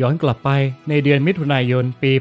ย้อนกลับไปในเดือนมิถุนายนปี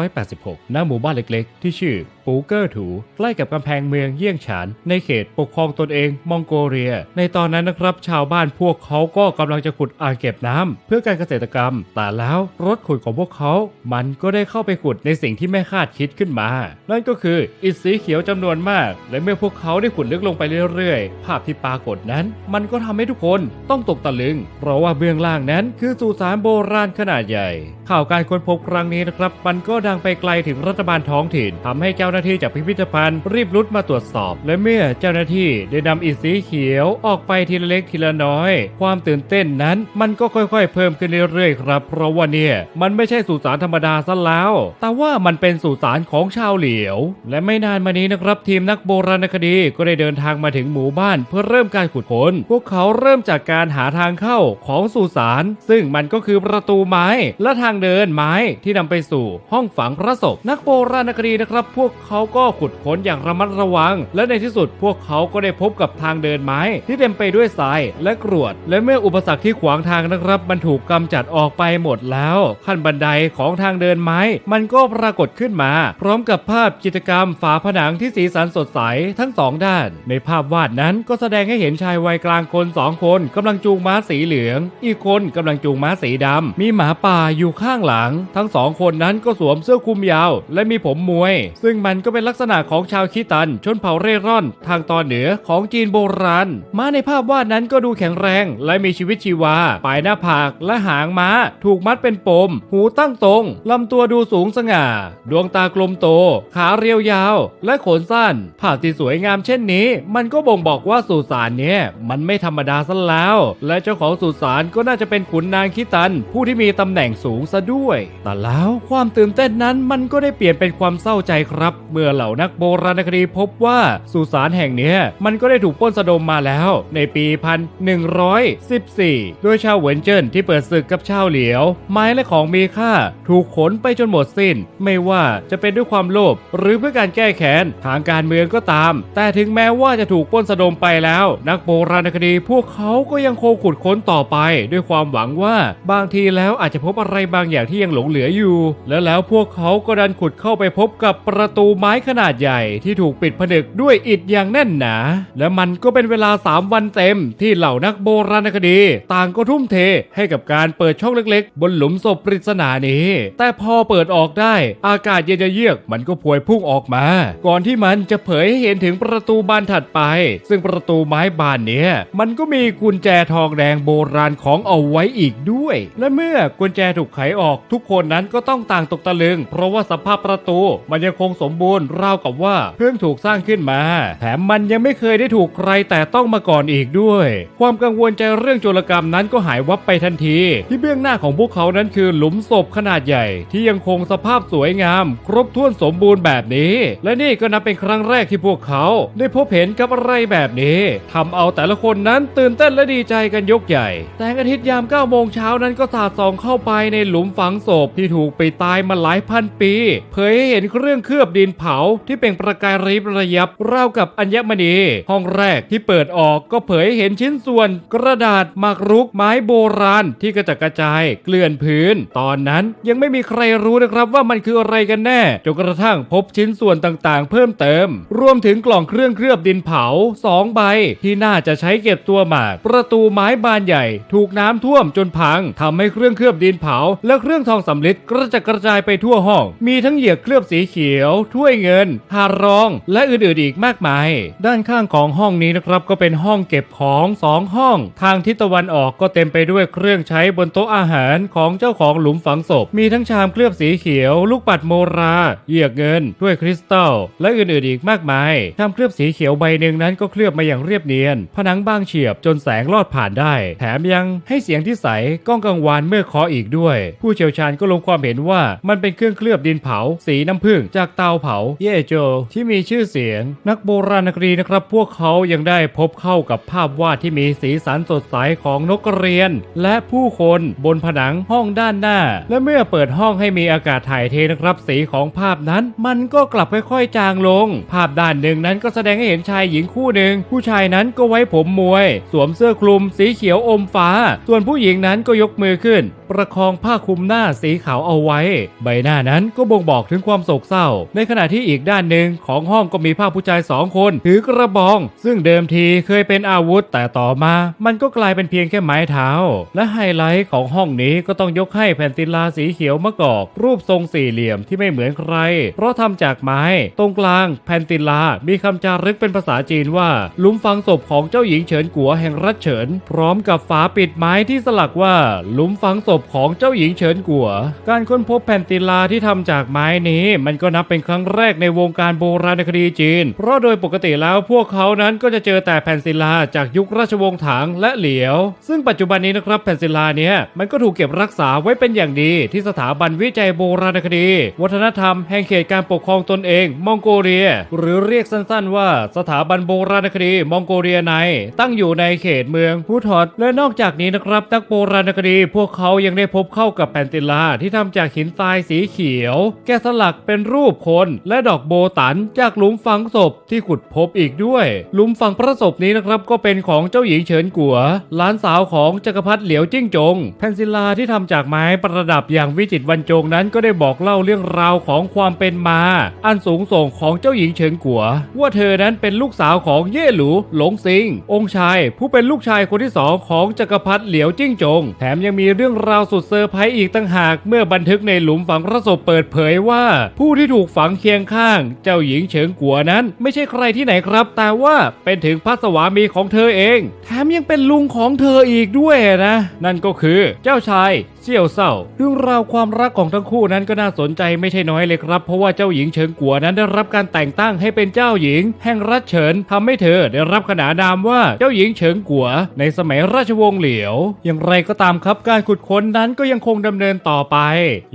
1986 ณ หมู่บ้านเล็กๆ ที่ชื่อ ปูเกอร์ถู ใกล้กับกำแพงเมืองเยี่ยงฉาน ในเขตปกครองตนเองมองโกเลีย ในตอนนั้นนะครับ ชาวบ้านพวกเขาก็กำลังจะขุดอ่างเก็บน้ำเพื่อการเกษตรกรรม แต่แล้วรถขุดของพวกเขา มันก็ได้เข้าไปขุดในสิ่งที่ไม่คาดคิดขึ้นมา นั่นก็คืออิฐสีเขียวจำนวนมาก และเมื่อพวกเขาได้ขุดลึกลงไปเรื่อยๆ ภาพที่ปรากฏนั้น มันก็ทำให้ทุกคนต้องตกตะลึง เพราะว่าเบื้องล่างนั้นคือสุสานโบราณขนาดใหญ่ ข่าวการค้นพบครั้งนี้นะครับ มันก็ดังไปไกลถึงรัฐบาลท้องถิ่นทำให้เจ้าหน้าที่จากพิพิธภัณฑ์รีบรุดมาตรวจสอบ และเมื่อเจ้าหน้าที่ได้นำอิฐสีเขียวออกไปทีละเล็กทีละน้อย ความตื่นเต้นนั้นมันก็ค่อย ๆ เพิ่มขึ้นเรื่อยๆครับ เพราะว่าเนี่ยมันไม่ใช่สุสานธรรมดาซะแล้ว แต่ว่ามันเป็นสุสานของชาวเหลียว และไม่นานมานี้นะครับ ทีมนักโบราณคดีก็ได้เดินทางมาถึงหมู่บ้านเพื่อเริ่มการขุดค้น พวกเขาเริ่มจากการหาทางเข้าของสุสาน ซึ่งมันก็คือประตูไม้ และทางเดินไม้ที่นำไปสู่ห้องฝังพระศพ นักโบราณคดีนะครับ พวกเขาก็ขุดค้นอย่างระมัดระวัง และในที่สุดพวกเขาก็ได้พบกับทางเดินไม้ ที่เต็มไปด้วยทรายและกรวด และเมื่ออุปสรรคที่ขวางทางนะครับมันถูกกำจัดออกไปหมดแล้ว ขั้นบันไดของทางเดินไม้ มันก็ปรากฏขึ้นมา พร้อมกับภาพจิตรกรรมฝาผนังที่สีสันสดใสทั้งสองด้าน ในภาพวาดนั้นก็แสดงให้เห็นชายวัยกลางคนสองคนกำลังจูงม้าสีเหลือง อีกคนกำลังจูงม้าสีดำมีหมาป่าอยู่ข้างหลัง ทั้งสองคนนั้นก็สวมเสื้อคลุมยาว และมีผมมวย ซึ่งมันก็เป็นลักษณะของชาวคีตัน ชนเผ่าเร่ร่อน ทางตอนเหนือของจีนโบราณม้าในภาพวาดนั้นก็ดูแข็งแรง และมีชีวิตชีวาปลายหน้าผากและหางม้า ถูกมัดเป็นปม หูตั้งตรงลำตัวดูสูงสง่า ดวงตากลมโต ขาเรียวยาว และขนสั้นภาพที่สวยงามเช่นนี้ มันก็บ่งบอกว่าสุสานเนี้ยมันไม่ธรรมดาซะแล้ว และเจ้าของสุสานก็น่าจะเป็นขุนนางคิตัน ผู้ที่มีีตำแหน่งสูงซะด้วย แต่แล้วความตื่นเต้นนั้นมันก็ได้เปลี่ยนเป็นความเศร้าใจครับ เมื่อเหล่านักโบราณคดีพบว่าสุสานแห่งนี้มันก็ได้ถูกปล้นสะดมมาแล้ว ในปีพันหนึ่งร้อยสิบสี่โดยชาวเหวินเจิ้นที่เปิดศึกกับชาวเหลียว ไม้และของมีค่า ถูกขนไปจนหมดสิ้น ไม่ว่าจะเป็นด้วยความโลภหรือเพื่อการแก้แค้นทางการเมืองก็ตาม แต่ถึงแม้ว่าจะถูกปล้นสะดมไปแล้ว นักโบราณคดีพวกเขาก็ยังคงขุดค้นต่อไป ด้วยความหวังว่าบางทีแล้วอาจจะพบอะไรบางอย่างที่ยังหลงเหลืออยู่ แล้วแล้วพวกเขาก็ดันขุดเข้าไปพบกับประตูไม้ขนาดใหญ่ที่ถูกปิดผนึกด้วยอิฐอย่างแน่นหนา และมันก็เป็นเวลา 3 วันเต็มที่เหล่านักโบราณคดี ต่างก็ทุ่มเทให้กับการเปิดช่องเล็กๆ บนหลุมศพปริศนานี้ แต่พอเปิดออกได้อากาศเย็นเยือกมันก็พวยพุ่งออกมา ก่อนที่มันจะเผยให้เห็นถึงประตูบานถัดไป ซึ่งประตูไม้บานเนี้ยมันก็มีกุญแจทองแดงโบราณของเอาไว้อีกด้วย และเมื่อกุญแจถูกไขออกทุกคนนั้นก็ต้องต่างตกตะลึง เพราะว่าสภาพประตูมันยังคงสมบูรณ์ราวกับว่าเพิ่งถูกสร้างขึ้นมา แถมมันยังไม่เคยได้ถูกใครแต่ต้องมาก่อนอีกด้วย ความกังวลใจเรื่องโจรกรรมนั้นก็หายวับไปทันที ที่เบื้องหน้าของพวกเขานั้นคือหลุมศพขนาดใหญ่ ที่ยังคงสภาพสวยงาม ครบถ้วนสมบูรณ์แบบนี้ และนี่ก็นับเป็นครั้งแรกที่พวกเขา ได้พบเห็นกับอะไรแบบนี้ทำเอาแต่ละคนนั้นตื่นเต้นและดีใจกันยกใหญ่แสงอาทิตย์ยาม9โมงเช้านั้นก็สาดส่องเข้าไปในหลุมฝังศพที่ถูกไปตายมาหลายพันปี เผยให้เห็นเครื่องเคลือบดินเผาที่เป็นประกายริบระยับราวกับอัญมณี ห้องแรกที่เปิดออกก็เผยให้เห็นชิ้นส่วนกระดาษมากรุกไม้โบราณที่กระจัดกระจายเกลื่อนพื้น ตอนนั้นยังไม่มีใครรู้นะครับว่ามันคืออะไรกันแน่จนกระทั่งพบชิ้นส่วนต่างๆ เพิ่มเติม รวมถึงกล่องเครื่องเคลือบดินเผาสองใบ ที่น่าจะใช้เก็บตัวหมาก ประตูไม้บานใหญ่ ถูกน้ำท่วมจนพังทำให้เครื่องเคลือบือบดินเผา และเครื่องทองสำลิดกระจัดกระจายไปทั่วห้อง มีทั้งเหยียกเคลือบสีเขียว ถ้วยเงินหารอง และอื่นๆอีกมากมาย ด้านข้างของห้องนี้นะครับก็เป็นห้องเก็บของสองห้อง ทางทิศตะวันออกก็เต็มไปด้วยเครื่องใช้บนโต๊ะอาหารของเจ้าของหลุมฝังศพ มีทั้งชามเคลือบสีเขียว ลูกปัดโมราเหยียกเงินถ้วยคริสตัลและอื่นๆอีกมากมายชามเคลือบสีเขียวใบหนึ่งนั้นก็เคลือบมาอย่างเรียบเนียน ผนังบางเฉียบจนแสงลอดผ่านได้ แถมยังให้เสียงที่ใสก้องกังวานเมื่อเคาะอีกด้วย ผู้เชี่ยวชาญก็ลงความเห็นว่ามันเป็นเครื่องเคลือบดินเผา สีน้ำผึ้งจากเตาเผา เย่โจ ที่มีชื่อเสียง นักโบราณคดีนะครับ พวกเขายังได้พบเข้ากับภาพวาดที่มีสีสันสดใสของนกกระเรียน และผู้คนบนผนังห้องด้านหน้า และเมื่อเปิดห้องให้มีอากาศถ่ายเทนะครับ สีของภาพนั้น มันก็กลับค่อยๆ จางลง ภาพด้านหนึ่งนั้นก็แสดงให้เห็นชายหญิงคู่หนึ่งผู้ชายนั้นก็ไว้ผมมวย สวมเสื้อคลุม สีเขียวอมฟ้า ส่วนผู้หญิงนั้นก็ยกมือขึ้นประคองผ้าคลุมหน้าสีขาวเอาไว้ ใบหน้านั้นก็บ่งบอกถึงความโศกเศร้า ในขณะที่อีกด้านหนึ่งของห้องก็มีภาพผู้ชายสองคนถือกระบอง ซึ่งเดิมทีเคยเป็นอาวุธ แต่ต่อมามันก็กลายเป็นเพียงแค่ไม้เท้า และไฮไลท์ของห้องนี้ก็ต้องยกให้แผ่นศิลาสีเขียวมะกอก รูปทรงสี่เหลี่ยมที่ไม่เหมือนใคร เพราะทำจากไม้ ตรงกลางแผ่นศิลามีคำจารึกเป็นภาษาจีนว่าลุมฝังศพของเจ้าหญิงเฉินกัวแห่งรัฐเฉิน พร้อมกับฝาปิดไม้ที่สลักว่าลุมฝังศพของเจ้าหญิงเฉินกัว การค้นพบแผ่นศิลาที่ทำจากไม้นี้ มันก็นับเป็นครั้งแรกในวงการโบราณคดีจีน เพราะโดยปกติแล้วพวกเขานั้นก็จะเจอแต่แผ่นศิลาจากยุคราชวงศ์ถังและเหลียว ซึ่งปัจจุบันนี้นะครับแผ่นศิลาเนี้ยมันก็ถูกเก็บรักษาไว้เป็นอย่างดี ที่สถาบันวิจัยโบราณคดี วัฒนธรรมแห่งเขตการปกครองตนเอง มองโกเลีย หรือเรียกสั้นๆ ว่าสถาบันโบราณคดีมองโกเลียใน ตั้งอยู่ในเขตเมืองฮูทอดและนอกจากนี้นะครับนักโบราณคดีพวกเขายังได้พบเข้ากับแผ่นศิลาที่ทำจากหินทรายสีเขียว แกะสลักเป็นรูปคน และดอกโบตันจากหลุมฝังศพที่ขุดพบอีกด้วย หลุมฝังพระศพนี้นะครับก็เป็นของเจ้าหญิงเฉินกัวหลานสาวของจักรพรรดิเหลียวจิ้งจง แผ่นศิลาที่ทำจากไม้ประดับอย่างวิจิตรบรรจงนั้นก็ได้บอกเล่าเรื่องราวของความเป็นมา อันสูงส่งของเจ้าหญิงเฉินกัว ว่าเธอนั้นเป็นลูกสาวของเย่หลูหลงซิง องค์ชาย ผู้เป็นลูกชายคนที่สองของจักรพรรดิเหลียวจิ้งจง แถมยังมีเรื่องราวสุดเซอร์ไพรส์อีกตั้งหากเมื่อบันทึกในหลุมฝังพระศพเปิดเผยว่า ผู้ที่ถูกฝังเคียงข้าง เจ้าหญิงเฉิงกัวนั้น ไม่ใช่ใครที่ไหนครับ แต่ว่าเป็นถึงพระสวามีของเธอเองแถมยังเป็นลุงของเธออีกด้วยนะ นั่นก็คือเจ้าชาย เสี่ยวเศร้าเรื่องราวความรักของทั้งคู่นั้นก็น่าสนใจไม่ใช่น้อยเลยครับ เพราะว่าเจ้าหญิงเฉิงกัวนั้นได้รับการแต่งตั้งให้เป็นเจ้าหญิง แห่งรัฐเฉินทำให้เธอได้รับขนานนามว่าเจ้าหญิงเฉิงกัว ในสมัยราชวงศ์เหลียว อย่างไรก็ตามครับการขุดค้นนั้นก็ยังคงดำเนินต่อไป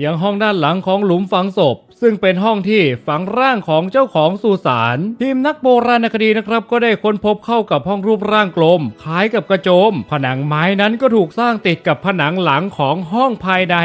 ยังห้องด้านหลังของหลุมฝังศพ ซึ่งเป็นห้องที่ฝังร่างของเจ้าของสุสานทีมนักโบราณคดีนะครับก็ได้ค้นพบเข้ากับห้องรูปร่างกลม คล้ายกับกระโจม ผนังไม้นั้นก็ถูกสร้างติดกับผนังหลังของห้อง้องภายใน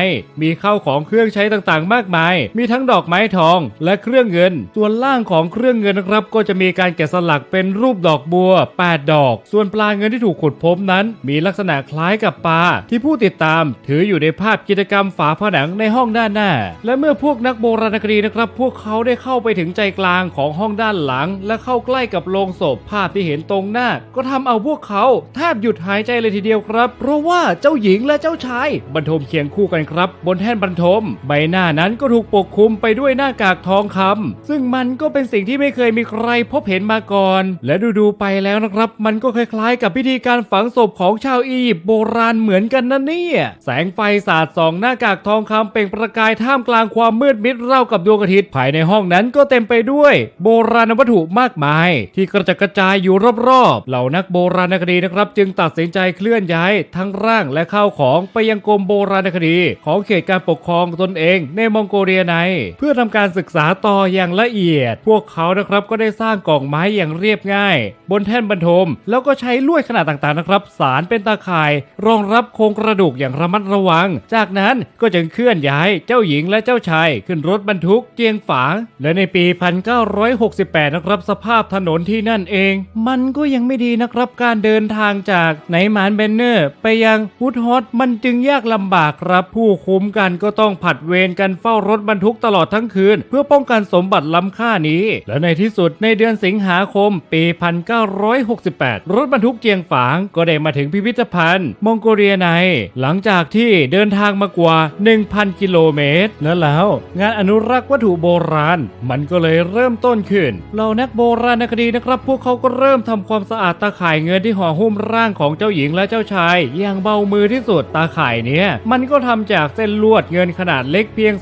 มีข้าวของเครื่องใช้ต่างๆ มากมาย มีทั้งดอกไม้ทองและเครื่องเงิน ส่วนล่างของเครื่องเงินนะครับ ก็จะมีการแกะสลักเป็นรูปดอกบัว 8 ดอก ส่วนปลาเงินที่ถูกขุดพบนั้น มีลักษณะคล้ายกับปลาที่ผู้ติดตาม ถืออยู่ในภาพกิจกรรมฝาผนังในห้องด้านหน้า และเมื่อพวกนักโบราณคดีนะครับ พวกเขาได้เข้าไปถึงใจกลางของห้องด้านหลัง และเข้าใกล้กับโลงศพภาพที่เห็นตรงหน้า ก็ทำเอาพวกเขาแทบหยุดหายใจเลยทีเดียวครับ เพราะว่าเจ้าหญิงและเจ้าชายบรรทมเคียงคู่กันครับ บนแท่นบรรทม ใบหน้านั้นก็ถูกปกคลุมไปด้วยหน้ากากทองคำซึ่งมันก็เป็นสิ่งที่ไม่เคยมีใครพบเห็นมาก่อน และดูๆไปแล้วนะครับ มันก็คล้ายๆ กับพิธีการฝังศพของชาวอียิปต์โบราณเหมือนกันนะเนี่ย แสงไฟสาดส่องหน้ากากทองคำเปล่งประกายท่ามกลางความมืดมิดเร่ากับดวงอาทิตย์ภายในห้องนั้นก็เต็มไปด้วย โบราณวัตถุมากมาย ที่กระจัดกระจายอยู่รอบๆ เหล่านักโบราณคดีนะครับ จึงตัดสินใจเคลื่อนย้ายทั้งร่างและข้าวของไปยังกรมโบราณคดีของเขตการปกครองตนเองในมองโกเลียใน เพื่อทำการศึกษาต่ออย่างละเอียด พวกเขานะครับก็ได้สร้างกล่องไม้อย่างเรียบง่าย บนแท่นบรรทม แล้วก็ใช้ลวดขนาดต่างๆนะครับ สารเป็นตาข่าย รองรับโครงกระดูกอย่างระมัดระวัง จากนั้นก็จึงเคลื่อนย้ายเจ้าหญิงและเจ้าชาย ขึ้นรถบรรทุกเจียงฝางและในปี 1968 นะครับสภาพถนนที่นั่นเอง มันก็ยังไม่ดีนะครับการเดินทางจากไนมานเบนเนอร์ ไปยังฮุดฮอตมันจึงยากลำบากครับผู้คุ้มกันก็ต้องผัดเวรกันเฝ้ารถบรรทุกตลอดทั้งคืน เพื่อป้องกันสมบัติล้ำค่านี้ และในที่สุดในเดือนสิงหาคม ปี 1968 รถบรรทุกเจียงฝางก็ได้มาถึงพิพิธภัณฑ์มองโกเลียใน หลังจากที่เดินทางมากว่า 1,000 กิโลเมตรและแล้ว งานอนุรักษ์วัตถุโบราณ มันก็เลยเริ่มต้นขึ้นเหล่านักโบราณคดีนะครับ พวกเขาก็เริ่มทำความสะอาดตาข่ายเงินที่ห่อหุ้มร่างของเจ้าหญิงและเจ้าชาย อย่างเบามือที่สุดตาข่ายเนี้ยมันก็ทำจากเส้นลวดเงินขนาดเล็กเพียง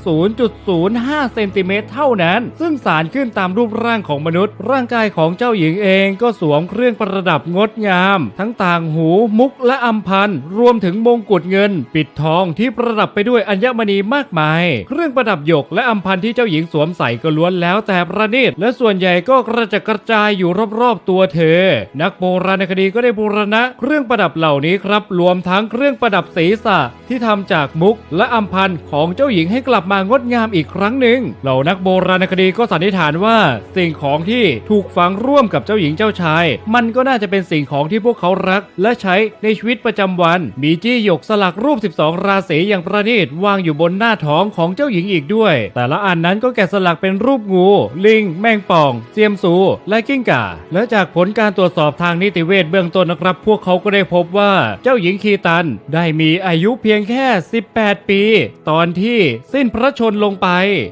0.05 เซนติเมตรเท่านั้น ซึ่งสารขึ้นตามรูปร่างของมนุษย์ ร่างกายของเจ้าหญิงเองก็สวมเครื่องประดับงดงาม ทั้งต่างหูมุกและอัมพันรวมถึงมงกุฎเงิน ปิดทองที่ประดับไปด้วยอัญมณีมากมาย เครื่องประดับหยกและอัมพันที่เจ้าหญิงสวมใส่ก็ล้วนแล้วแต่ประณีตและส่วนใหญ่ก็กระจัดกระจายอยู่รอบๆตัวเธอ นักโบราณคดีก็ได้บูรณะ เครื่องประดับเหล่านี้ครับ รวมทั้งเครื่องประดับศีรษะที่ทำำจากมุกและอัมพันธ์ของเจ้าหญิงให้กลับมางดงามอีกครั้งหนึ่ง เหล่านักโบราณคดีก็สันนิษฐานว่า สิ่งของที่ถูกฝังร่วมกับเจ้าหญิงเจ้าชาย มันก็น่าจะเป็นสิ่งของที่พวกเขารัก และใช้ในชีวิตประจำวัน มีจี้หยกสลักรูป 12 ราศีอย่างประณีตวางอยู่บนหน้าท้องของเจ้าหญิงอีกด้วย แต่ละอันนั้นก็แกะสลักเป็นรูปงู ลิง แมงป่อง เซียมซูและกิ้งก่า และจากผลการตรวจสอบทางนิติเวชเบื้องต้นนะครับ พวกเขาก็ได้พบว่าเจ้าหญิงคีตันได้มีอายุเพียงแค่ค่ 18 ปี ตอนที่สิ้นพระชนลงไป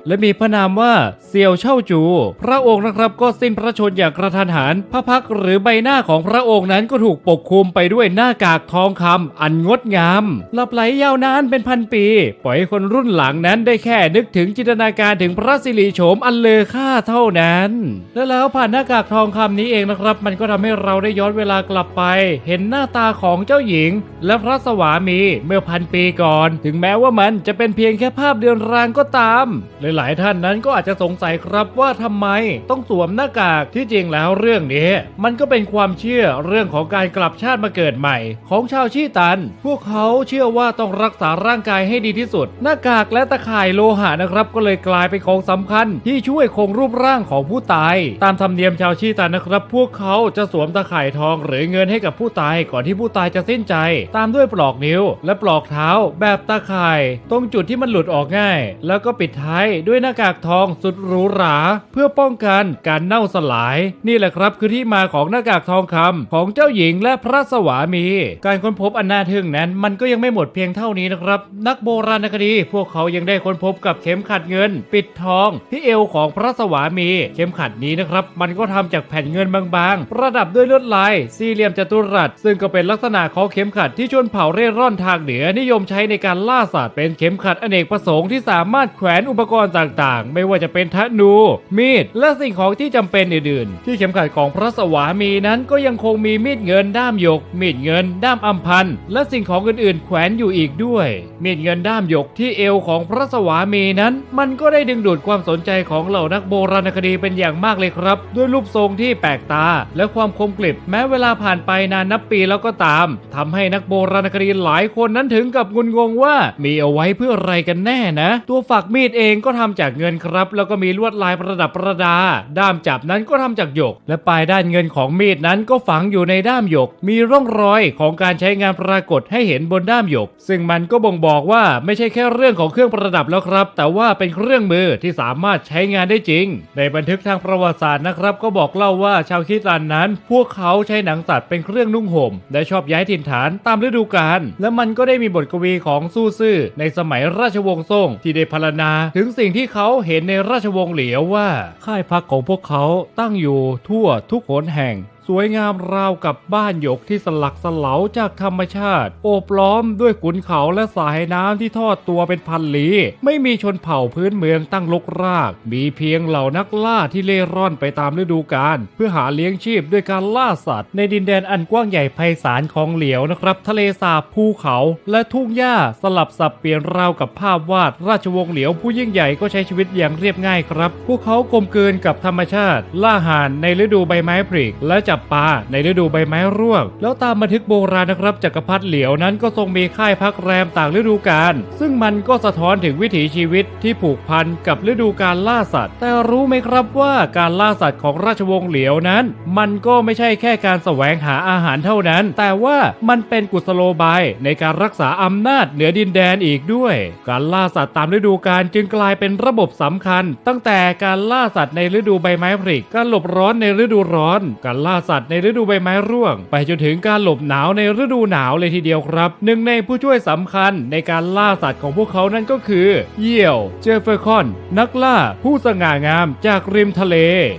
และมีพระนามว่าเซียวเช่าจู พระองค์นะครับก็สิ้นพระชนอย่างกระทันหันพระพักหรือใบหน้าของพระองค์นั้นก็ถูกปกคลุมไปด้วยหน้ากากทองคำอันงดงามหลับไหลยาวนานเป็นพันปี ปล่อยให้คนรุ่นหลังนั้นได้แค่นึกถึงจินตนาการถึงพระสิริโฉมอันเลอค่าเท่านั้น และแล้วผ่านหน้ากากทองคำนี้เองนะครับ มันก็ทำให้เราได้ย้อนเวลากลับไป เห็นหน้าตาของเจ้าหญิง และพระสวามีเมื่อพันปีก่อน ถึงแม้ว่ามันจะเป็นเพียงแค่ภาพเดือนรางก็ตาม หลายๆ ท่านนั้นก็อาจจะสงสัยครับว่าทำไมต้องสวมหน้ากากที่จริงแล้วเรื่องนี้ มันก็เป็นความเชื่อเรื่องของการกลับชาติมาเกิดใหม่ ของชาวชีตัน พวกเขาเชื่อว่าต้องรักษาร่างกายให้ดีที่สุด หน้ากากและตะข่ายโลหะนะครับ ก็เลยกลายเป็นของสำคัญ ที่ช่วยคงรูปร่างของผู้ตาย ตามธรรมเนียมชาวชีตันนะครับ พวกเขาจะสวมตะข่ายทองหรือเงินให้กับผู้ตายก่อนที่ผู้ตายจะสิ้นใจ ตามด้วยปลอกนิ้วและปลอกเท้าแบบตะข่าย ตรงจุดที่มันหลุดออกง่าย แล้วก็ปิดท้ายด้วยหน้ากากทองสุดหรูหรา เพื่อป้องกันการเน่าสลาย นี่แหละครับคือที่มาของหน้ากากทองคำของเจ้าหญิงและพระสวามี การค้นพบอันน่าทึ่งนั้น มันก็ยังไม่หมดเพียงเท่านี้นะครับ นักโบราณคดี พวกเขายังได้ค้นพบกับเข็มขัดเงิน ปิดทองที่เอวของพระสวามี เข็มขัดนี้นะครับ มันก็ทำจากแผ่นเงินบางๆ ประดับด้วยลวดลาย สี่เหลี่ยมจัตุรัส ซึ่งก็เป็นลักษณะของเข็มขัดที่ชนเผ่าเร่ร่อนทางเหนือนิยมใช้ในการล่าสัตว์เป็นเข็มขัดอเนกประสงค์ที่สามารถแขวนอุปกรณ์ต่างๆ ไม่ว่าจะเป็นธนู มีด และสิ่งของที่จำเป็นอื่นๆ ที่เข็มขัดของพระสวามีนั้นก็ยังคงมีมีดเงินด้ามหยก มีดเงิน ด้ามอัมพันธ์และสิ่งของอื่นๆ แขวนอยู่อีกด้วย มีดเงินด้ามหยกที่เอวของพระสวามีนั้น มันก็ได้ดึงดูดความสนใจของเหล่านักโบราณคดีเป็นอย่างมากเลยครับ ด้วยรูปทรงที่แปลกตา และความคมกริบแม้เวลาผ่านไปนานนับปีแล้วก็ตามทำให้นักโบราณคดีหลายคนนั้นถึงกับงุนงงว่ามีเอาไว้เพื่ออะไรกันแน่นะ ตัวฝักมีดเองก็ทำจากเงินครับ แล้วก็มีลวดลายประดับประดา ด้ามจับนั้นก็ทำจากหยก และปลายด้านเงินของมีดนั้นก็ฝังอยู่ในด้ามหยก มีร่องรอยของการใช้งานปรากฏให้เห็นบนด้ามหยก ซึ่งมันก็บ่งบอกว่าไม่ใช่แค่เรื่องของเครื่องประดับแล้วครับ แต่ว่าเป็นเครื่องมือที่สามารถใช้งานได้จริง ในบันทึกทางประวัติศาสตร์นะครับ ก็บอกเล่าว่าชาวคิตันนั้น พวกเขาใช้หนังสัตว์เป็นเครื่องนุ่งห่ม และชอบย้ายถิ่นฐานตามฤดูกาลและมันก็ได้มีบทกวีของสู้ซื่อในสมัยราชวงศ์ซ่งที่ได้พรรณนาถึงสิ่งที่เขาเห็นในราชวงศ์เหลียวว่า ค่ายพักของพวกเขาตั้งอยู่ทั่วทุกหนแห่งสวยงามราวกับบ้านหยกที่สลักสลาจากธรรมชาติ โอบล้อมด้วยขุนเขาและสายน้ำที่ทอดตัวเป็นพันลีไม่มีชนเผ่าพื้นเมืองตั้งลกราก มีเพียงเหล่านักล่าที่เล่ร่อนไปตามฤดูกาลเพื่อหาเลี้ยงชีพด้วยการล่าสัตว์ ในดินแดนอันกว้างใหญ่ไพศาลของเหลียวนะครับ ทะเลสาบภูเขา และทุ่งหญ้าสลับสับเปลี่ยนราวกับภาพวาดราชวงศ์เหลียวผู้ยิ่งใหญ่ก็ใช้ชีวิตอย่างเรียบง่ายครับ พวกเขากลมกลืนกับธรรมชาติ ล่าหานในฤดูใบไม้ผลิและจบปลาในฤดูใบไม้ร่วง แล้วตามบันทึกโบราณนะครับจักรพรรดิเหลียวนั้นก็ทรงมีค่ายพักแรมต่างฤดูกาลซึ่งมันก็สะท้อนถึงวิถีชีวิตที่ผูกพันกับฤดูการล่าสัตว์ แต่รู้ไหมครับว่าการล่าสัตว์ของราชวงศ์เหลียวนั้น มันก็ไม่ใช่แค่การแสวงหาอาหารเท่านั้น แต่ว่ามันเป็นกุศโลบายในการรักษาอำนาจเหนือดินแดนอีกด้วย การล่าสัตว์ตามฤดูกาลจึงกลายเป็นระบบสำคัญ ตั้งแต่การล่าสัตว์ในฤดูใบไม้ผลิการหลบร้อนในฤดูร้อน การล่าสัตว์ในฤดูใบไม้ร่วง ไปจนถึงการหลบหนาวในฤดูหนาวเลยทีเดียวครับ หนึ่งในผู้ช่วยสำคัญในการล่าสัตว์ของพวกเขานั่นก็คือ เยี่ยว เจฟเฟอร์คอน นักล่า ผู้สง่างามจากริมทะเล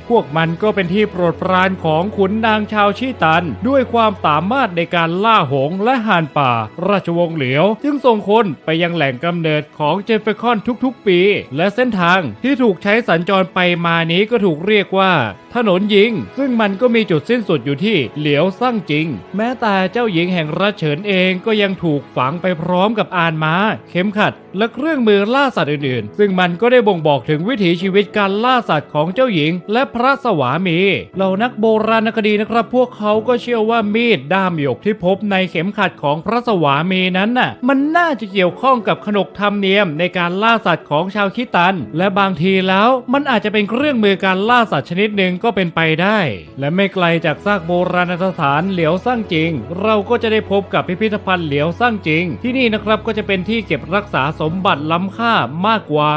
พวกมันก็เป็นที่โปรดปรานของขุนนางชาวชีตัน ด้วยความสามารถในการล่าหงส์และห่านป่า ราชวงศ์เหลียว จึงส่งคนไปยังแหล่งกำเนิดของเจฟเฟอร์คอนทุกๆ ปี และเส้นทางที่ถูกใช้สัญจรไปมานี้ก็ถูกเรียกว่า ถนนยิง ซึ่งมันก็มีจุดสิ้นสุดอยู่ที่เหลียวซั่งจริง แม้แต่เจ้าหญิงแห่งราชเฉินเองก็ยังถูกฝังไปพร้อมกับอานม้า เข็มขัด และเครื่องมือล่าสัตว์อื่นๆ ซึ่งมันก็ได้บ่งบอกถึงวิถีชีวิตการล่าสัตว์ของเจ้าหญิง และพระสวามีเหล่านักโบราณคดีนะครับ พวกเขาก็เชื่อว่ามีดด้ามหยกที่พบในเข็มขัดของพระสวามีนั้นน่ะ มันน่าจะเกี่ยวข้องกับขนบธรรมเนียมในการล่าสัตว์ของชาวคิตัน และบางทีแล้วมันอาจจะเป็นเครื่องมือการล่าสัตว์ชนิดหนึ่งก็เป็นไปได้ และไม่ไกลจากซากโบราณสถานเหลียวซั่งจริง เราก็จะได้พบกับพิพิธภัณฑ์เหลียวซั่งจริง ที่นี่นะครับก็จะเป็นที่เก็บรักษาสมบัติล้ำค่ามากกว่า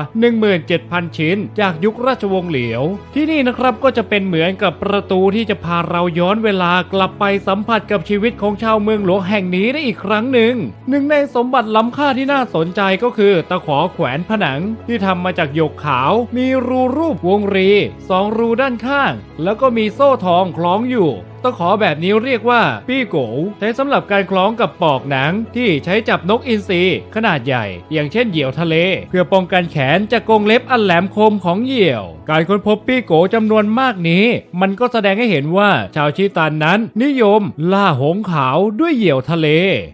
17,000 ชิ้น จากยุคราชวงศ์เหลียว ที่นี่นะครับก็จะเป็นเหมือนกับประตูที่จะพาเราย้อนเวลากลับไปสัมผัสกับชีวิตของชาวเมืองหลวงแห่งนี้ได้อีกครั้งหนึ่ง หนึ่งในสมบัติล้ำค่าที่น่าสนใจก็คือตะขอแขวนผนังที่ทำมาจากหยกขาว มีรูรูปวงรีสองรูด้านข้างแล้วก็มีโซ่ทองคล้องอยู่ ตะขอแบบนี้เรียกว่า ปี้โกใช้สำหรับการคล้องกับปอกหนังที่ใช้จับนกอินทรีขนาดใหญ่ อย่างเช่นเหยี่ยวทะเล เพื่อป้องกันแขนจากกรงเล็บอันแหลมคมของเหยี่ยว การค้นพบปี้โกจำนวนมากนี้ มันก็แสดงให้เห็นว่าชาวชีตันนั้น นิยม ล่าหงส์ขาวด้วยเหยี่ยวทะเล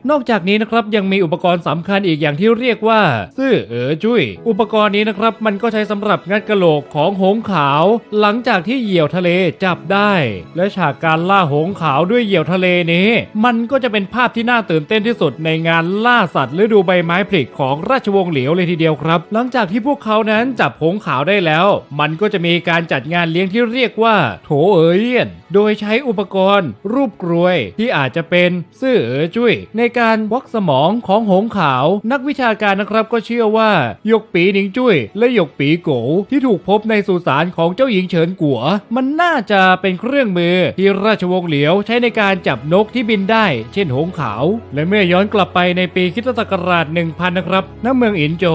นอกจากนี้นะครับยังมีอุปกรณ์สำคัญอีกอย่างที่เรียกว่า ซื่อเอ๋อจุ้ย อุปกรณ์นี้นะครับ มันก็ใช้สำหรับงัดกระโหลกของหงส์ขาว หลังจากที่เหยี่ยวทะเลจับได้ และฉากการล่าหงขาวด้วยเหยี่ยวทะเลนี้ มันก็จะเป็นภาพที่น่าตื่นเต้นที่สุดในงานล่าสัตว์ฤดูใบไม้ผลิของราชวงศ์เหลียวเลยทีเดียวครับ หลังจากที่พวกเขานั้นจับหงขาวได้แล้ว มันก็จะมีการจัดงานเลี้ยงที่เรียกว่า โถเอ๋ยเยี่ยน โดยใช้อุปกรณ์ รูปกรวยที่อาจจะเป็นซื่อเอ๋อจุ้ยในการวักสมองของหงขาว นักวิชาการนะครับก็เชื่อว่าหยกปีหนิงจุ้ยและหยกปีโกที่ถูกพบในสุสานของเจ้าหญิงเฉินกัว มันน่าจะเป็นเครื่องมือที่ราชชวงศ์เหลียวใช้ในการจับนกที่บินได้ เช่นหงขาว และเมื่อย้อนกลับไปในปีคิศตศักราช1000นะครับณเมืองอินโจ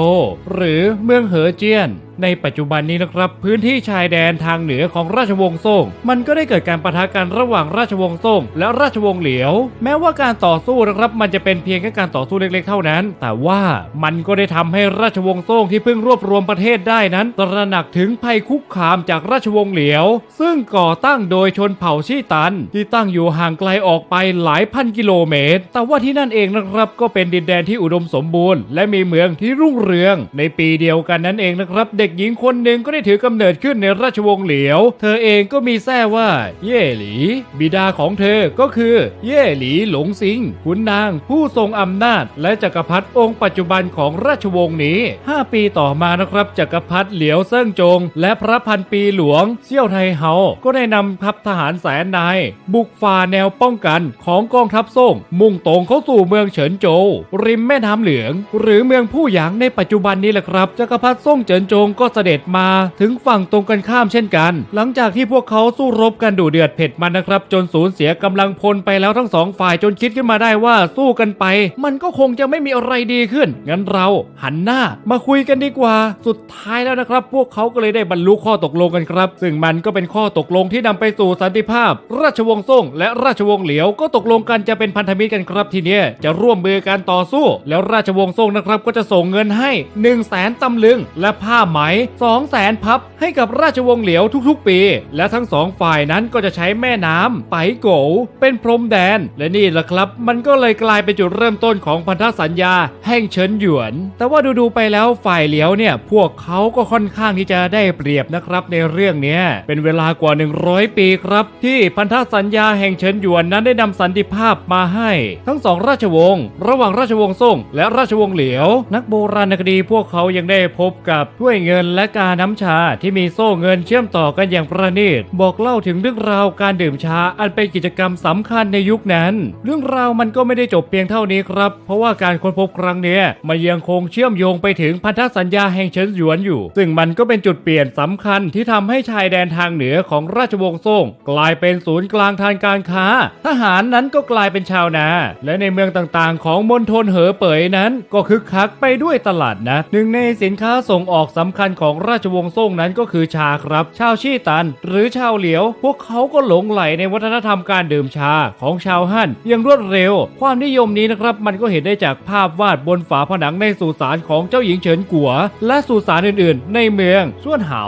หรือเมืองเหอเจียน ในปัจจุบันนี้นะครับ พื้นที่ชายแดนทางเหนือของราชวงศ์ซ่ง มันก็ได้เกิดการปะทะกันระหว่างราชวงศ์ซ่ง และราชวงศ์เหลียว แม้ว่าการต่อสู้นะครับมันจะเป็นเพียงแค่การต่อสู้เล็กๆเท่านั้น แต่ว่ามันก็ได้ทำให้ราชวงศ์ซ่งที่เพิ่งรวบรวมประเทศได้นั้น ตระหนักถึงภัยคุกคามจากราชวงศ์เหลียว ซึ่งก่อตั้งโดยชนเผ่าชี่ตัน ที่ตั้งอยู่ห่างไกลออกไปหลายพันกิโลเมตร แต่ว่าที่นั่นเองนะครับก็เป็นดินแดนที่อุดมสมบูรณ์ และมีเมืองที่รุ่งเรือง ในปีเดียวกันนั้นเองนะครับเด็กหญิงคนหนึ่งก็ได้ถือกำเนิดขึ้นในราชวงศ์เหลียว เธอเองก็มีแท้ว่า เย่หลี บิดาของเธอก็คือ เย่หลีหลงซิงขุนนางผู้ทรงอำนาจ และจักรพรรดิองค์ปัจจุบันของราชวงศ์นี้ 5 ปีต่อมานะครับจักรพรรดิเหลียวเซิ่งจง และพระพันปีหลวงเซี่ยวไทเฮาก็ได้นำทัพทหารแสนนาย บุกฝ่าแนวป้องกันของกองทัพซ่ง มุ่งตรงเข้าสู่เมืองเฉินโจวริมแม่น้ำเหลือง หรือเมืองผู้หยางในปัจจุบันนี้แหละครับจักรพรรดิซ่งเฉินจงก็เสด็จมาถึงฝั่งตรงกันข้ามเช่นกัน หลังจากที่พวกเขาสู้รบกันดุเดือดเผ็ดมันนะครับ จนสูญเสียกำลังพลไปแล้วทั้งสองฝ่ายจนคิดขึ้นมาได้ว่าสู้กันไป มันก็คงจะไม่มีอะไรดีขึ้น งั้นเราหันหน้ามาคุยกันดีกว่า สุดท้ายแล้วนะครับ พวกเขาก็เลยได้บรรลุข้อตกลงกันครับ ซึ่งมันก็เป็นข้อตกลงที่นำไปสู่สันติภาพ ราชวงศ์ซ่ง และราชวงศ์เหลียวก็ตกลงกันจะเป็นพันธมิตรกันครับทีเนี้ยจะร่วมมือการต่อสู้ แล้วราชวงศ์ซ่งนะครับก็จะส่งเงินให้1นึ่งแสนตำลึง และผ้าไหม2องแสนพับให้กับราชวงศ์เหลียวทุกๆ ปี และทั้งสองฝ่ายนั้นก็จะใช้แม่น้ำไปโกวเป็นพรมแดน และนี่แหละครับ มันก็เลยกลายเป็นจุดเริ่มต้นของพันธสัญญาแห่งเฉินหยวน แต่ว่าดูๆไปแล้วฝ่ายเหลียวเนี่ยพวกเขาก็ค่อนข้างที่จะได้เปรียบนะครับในเรื่องนี้เป็นเวลากว่า 100 ปีครับ ที่พันธสัญญาแห่งเฉินหยวนนั้นได้นำสันติภาพมาให้ ทั้งสองราชวงศ์ระหว่างราชวงศ์ซ่งและราชวงศ์เหลียว นักโบราณคดีพวกเขายังได้พบกับถ้วยเงินินและกาน้ำชาที่มีโซ่เงินเชื่อมต่อกันอย่างประณีต บอกเล่าถึงเรื่องราวการดื่มชาอันเป็นกิจกรรมสำคัญในยุคนั้น เรื่องราวมันก็ไม่ได้จบเพียงเท่านี้ครับ เพราะว่าการค้นพบครั้งนี้มันยังคงเชื่อมโยงไปถึงพันธสัญญาแห่งเฉินหยวนอยู่ ซึ่งมันก็เป็นจุดเปลี่ยนสำคัญที่ทำให้ชายแดนทางเหนือของราชวงศ์ซ่งกลายเป็นศูนย์กลางทางการค้า ทหารนั้นก็กลายเป็นชาวนา และในเมืองต่างๆ ของมณฑลเหอเป่ยนั้น ก็คึกคักไปด้วยตลาดนะหนึ่งในสินค้าส่งออกสำคัญญของราชวงศ์ซ่งนั้นก็คือชาครับ ชาวชี่ตัน หรือชาวเหลียว พวกเขาก็หลงไหลในวัฒนธรรมการดื่มชาของชาวฮั่นอย่างรวดเร็ว ความนิยมนี้นะครับมันก็เห็นได้จากภาพวาดบนฝาผนังในสุสานของเจ้าหญิงเฉินกัว และสุสานอื่นๆ ในเมืองส่วนเหา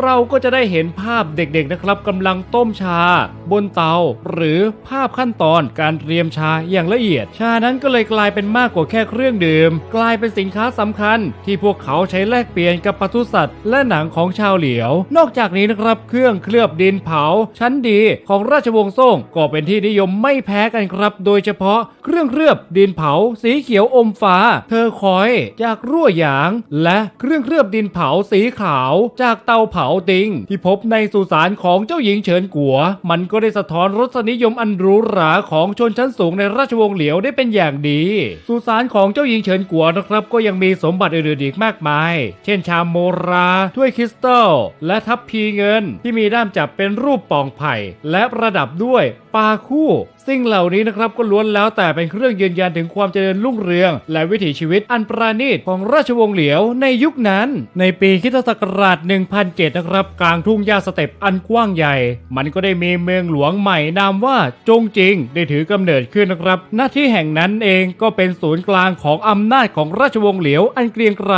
เราก็จะได้เห็นภาพเด็กๆนะครับกำลังต้มชา บนเตา หรือภาพขั้นตอนการเตรียมชาอย่างละเอียด ชานั้นก็เลยกลายเป็นมากกว่าแค่เครื่องดื่ม กลายเป็นสินค้าสำคัญ ที่พวกเขาใช้แลกเปลี่ยนกับปศุสัตว์และหนังของชาวเหลียว นอกจากนี้นะครับ เครื่องเคลือบดินเผา ชั้นดีของราชวงศ์ซ่งก็เป็นที่นิยมไม่แพ้กันครับ โดยเฉพาะเครื่องเคลือบดินเผา สีเขียวอมฟ้า เธอคอย จากรั่วหยาง และเครื่องเคลือบดินเผาสีขาว จากเตาเผาติง ที่พบในสุสานของเจ้าหญิงเฉินกัว มันก็ได้สะท้อนรสนิยมอันหรูหราของชนชั้นสูงในราชวงศ์เหลียวได้เป็นอย่างดี สุสานของเจ้าหญิงเฉินกัวนะครับ ก็ยังมีสมบัติอื่นๆอีกมากมาย เช่นชามโมราถ้วยคริสตัล และทัพพีเงินที่มีด้ามจับเป็นรูปปองไผ่ และประดับด้วยปลาคู่ สิ่งเหล่านี้นะครับก็ล้วนแล้วแต่เป็นเครื่องยืนยันถึงความเจริญรุ่งเรือง และวิถีชีวิตอันประณีตของราชวงศ์เหลียวในยุคนั้น ในปีคิศักราช 1007 นะครับ กลางทุ่งหญ้าสเต็ปอันกว้างใหญ่ มันก็ได้มีเมืองหลวงใหม่นามว่าจงจิง ได้ถือกำเนิดขึ้นนะครับ หน้าที่แห่งนั้นเองก็เป็นศูนย์กลางของอำนาจของราชวงศ์เหลียวอันเกรียงไกร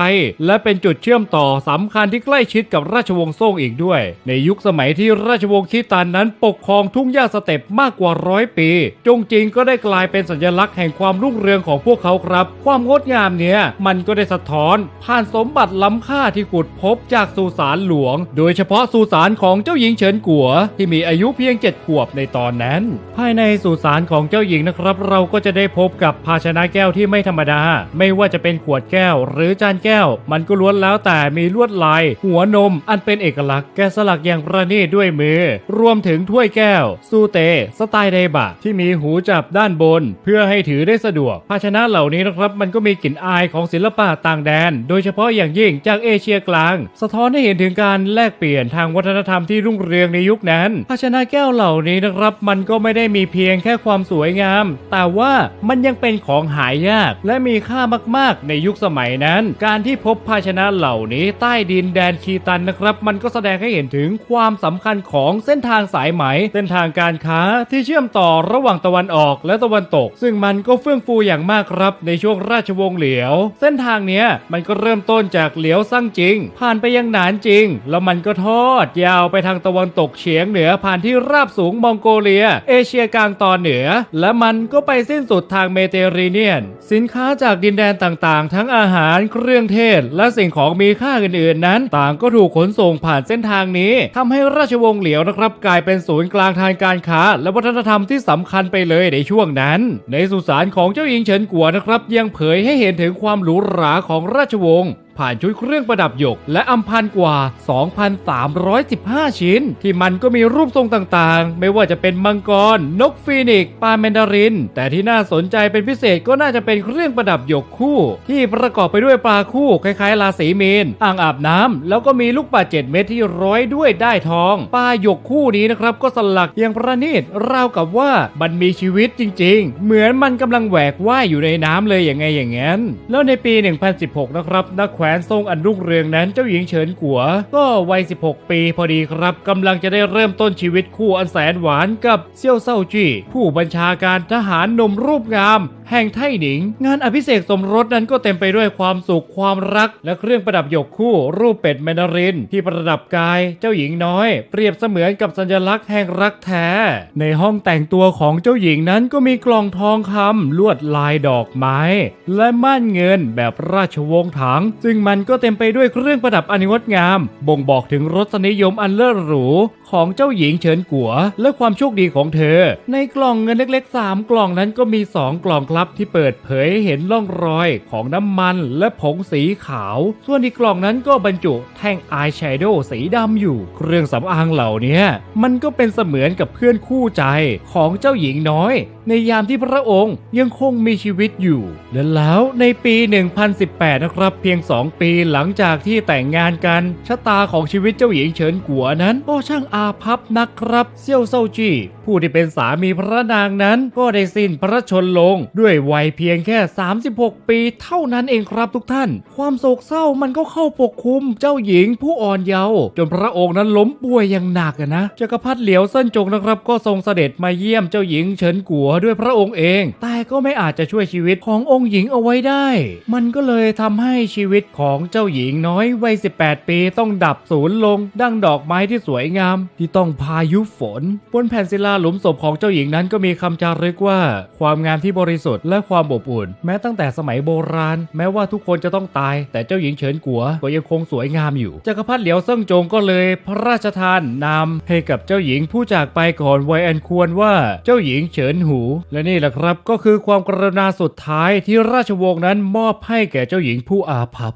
และเป็นจุดเชื่อมต่อสำคัญที่ใกล้ชิดกับราชวงศ์ซ่งอีกด้วย ในยุคสมัยที่ราชวงศ์คีตันนั้นปกครองทุ่งหญ้าสเต็ปมากกว่าร้อยปีจงจิงก็ได้กลายเป็นสัญลักษณ์แห่งความรุ่งเรืองของพวกเขาครับ ความงดงามเนี้ยมันก็ได้สะท้อน ผ่านสมบัติล้ำค่าที่ขุดพบจากสุสานหลวง โดยเฉพาะสุสานของเจ้าหญิงเฉินกัว ที่มีอายุเพียง 7 ขวบในตอนนั้น ภายในสุสานของเจ้าหญิงนะครับ เราก็จะได้พบกับภาชนะแก้วที่ไม่ธรรมดา ไม่ว่าจะเป็นขวดแก้ว หรือจานแก้ว มันก็ล้วนแล้วแต่มีลวดลาย หัวนม อันเป็นเอกลักษณ์แกะสลักอย่างประณีตด้วยมือ รวมถึงถ้วยแก้วซูเต สไตล์ไดบะที่มีหูจับด้านบน เพื่อให้ถือได้สะดวก ภาชนะเหล่านี้นะครับ มันก็มีกลิ่นอายของศิลปะต่างแดน โดยเฉพาะอย่างยิ่งจากเอเชียกลาง สะท้อนให้เห็นถึงการแลกเปลี่ยนทางวัฒนธรรมที่รุ่งเรืองในยุคนั้น ภาชนะแก้วเหล่านี้นะครับ มันก็ไม่ได้มีเพียงแค่ความสวยงาม แต่ว่ามันยังเป็นของหายาก และมีค่ามาก ๆ ในยุคสมัยนั้น การที่พบภาชนะเหล่านี้ใต้ดินแดนคีตันนะครับ มันก็แสดงให้เห็นถึงความสำคัญของเส้นทางสายไหม เส้นทางการค้าที่เชื่อมต่อระหว่างตะวันออกและตะวันตก ซึ่งมันก็เฟื่องฟูอย่างมากครับในช่วงราชวงศ์เหลียว เส้นทางเนี้ยมันก็เริ่มต้นจากเหลียวซั่งจิง ผ่านไปยังหนานจิง แล้วมันก็ทอด ยาวไปทางตะวันตกเฉียงเหนือผ่านที่ราบสูงมองโกเลีย เอเชียกลางตอนเหนือ และมันก็ไปสิ้นสุดทางเมเตอร์เรเนียน สินค้าจากดินแดนต่างๆ ทั้งอาหารเครื่องเทศ และสิ่งของมีค่าอื่นๆ นั้น ต่างก็ถูกขนส่งผ่านเส้นทางนี้ทำให้ราชวงศ์เหลียวนะครับ กลายเป็นศูนย์กลางทางการค้า และวัฒนธรรมที่สำคัญไปเลยในช่วงนั้น ในสุสานของเจ้าหญิงเฉินกัวนะครับ ยังเผยให้เห็นถึงความหรูหราของราชวงศ์ ผ่านชุดเครื่องประดับหยก และอัมพันกว่า 2,315 ชิ้น ที่มันก็มีรูปทรงต่างๆ ไม่ว่าจะเป็นมังกร นกฟีนิกปลาแมนดาริน แต่ที่น่าสนใจเป็นพิเศษก็น่าจะเป็นเครื่องประดับหยกคู่ ที่ประกอบไปด้วยปลาคู่คล้ายๆราศีมีนอ่างอาบน้ำแล้วก็มีลูกปัดเจ็ดเม็ดที่ร้อยด้วยได้ทอง ปลาหยกคู่นี้นะครับ ก็สลักอย่างประณีตราวกับว่ามันมีชีวิตจริง ๆ เหมือนมันกำลังแหวกว่ายอยู่ในน้ำเลยอย่างไงอย่างนั้นแล้วในปี 1016 นะครับนักแขวนทรงอันรุ่งเรืองนั้นเจ้าหญิงเฉินกัว ก็วัย 16 ปีพอดีครับกำลังจะได้เริ่มต้นชีวิตคู่อันแสนหวานกับเซี่ยวเซาจี้ผู้บัญชาการทหารหนุ่มรูปงาม แห่งไท่หนิง งานอภิเษกสมรสนั้นก็เต็มไปด้วยความสุขความรัก และเครื่องประดับหยกคู่รูปเป็ดแมนดาริน ที่ประดับกายเจ้าหญิงน้อย เปรียบเสมือนกับสัญลักษณ์แห่งรักแท้ ในห้องแต่งตัวของเจ้าหญิงนั้นก็มีกล่องทองคำลวดลายดอกไม้ และม่านเงินแบบราชวงศ์ถังซึ่งมันก็เต็มไปด้วยเครื่องประดับอันงดงาม บ่งบอกถึงรสนิยมอันเลิศหรูของเจ้าหญิงเฉินกัว และความโชคดีของเธอ ในกล่องเงินเล็ก ๆ 3 กล่องนั้นก็มี 2 กล่องครับที่เปิดเผยให้เห็นร่องรอยของน้ำมันและผงสีขาว ส่วนอีกกล่องนั้นก็บรรจุแท่งอายแชโดว์สีดำอยู่ เครื่องสำอางเหล่านี้มันก็เป็นเสมือนกับเพื่อนคู่ใจของเจ้าหญิงน้อย ในยามที่พระองค์ยังคงมีชีวิตอยู่ และแล้วในปี 1018 นะครับ เพียง2ปีหลังจากที่แต่งงานกันชะตาของชีวิตเจ้าหญิงเฉินกัวนั้นก็ช่างอาภัพนักครับเซี่ยวเซาจี้ ผู้ที่เป็นสามีพระนางนั้น ก็ได้สิ้นพระชนลง ด้วยวัยเพียงแค่ 36 ปีเท่านั้นเองครับทุกท่าน ความโศกเศร้ามันก็เข้าปกคลุมเจ้าหญิงผู้อ่อนเยาว์จนพระองค์นั้นล้มป่วยอย่างหนักอะนะจักรพรรดิเหลียวเซินจงนะครับ ก็ทรงเสด็จมาเยี่ยมเจ้าหญิงเฉินกัวด้วยพระองค์เอง แต่ก็ไม่อาจจะช่วยชีวิตขององค์หญิงเอาไว้ได้ มันก็เลยทำให้ชีวิตของเจ้าหญิงน้อยวัย 18 ปีต้องดับสูญลง ดังดอกไม้ที่สวยงาม ที่ต้องพายุฝนบนแผ่นศิลาหลุมศพของเจ้าหญิงนั้นก็มีคำจารึกว่า ความงามที่บริสุทธิ์และความอบอุ่น แม้ตั้งแต่สมัยโบราณ แม้ว่าทุกคนจะต้องตาย แต่เจ้าหญิงเฉินกัวก็ยังคงสวยงามอยู่จักรพรรดิเหลียวเซิ่งจงก็เลย พระราชทานนามให้กับเจ้าหญิงผู้จากไปก่อนวัยอันควรว่าเจ้าหญิงเฉินหู และนี่แหละครับก็คือความกรุณาสุดท้ายที่ราชวงศ์นั้นมอบให้แก่เจ้าหญิงผู้อาภัพ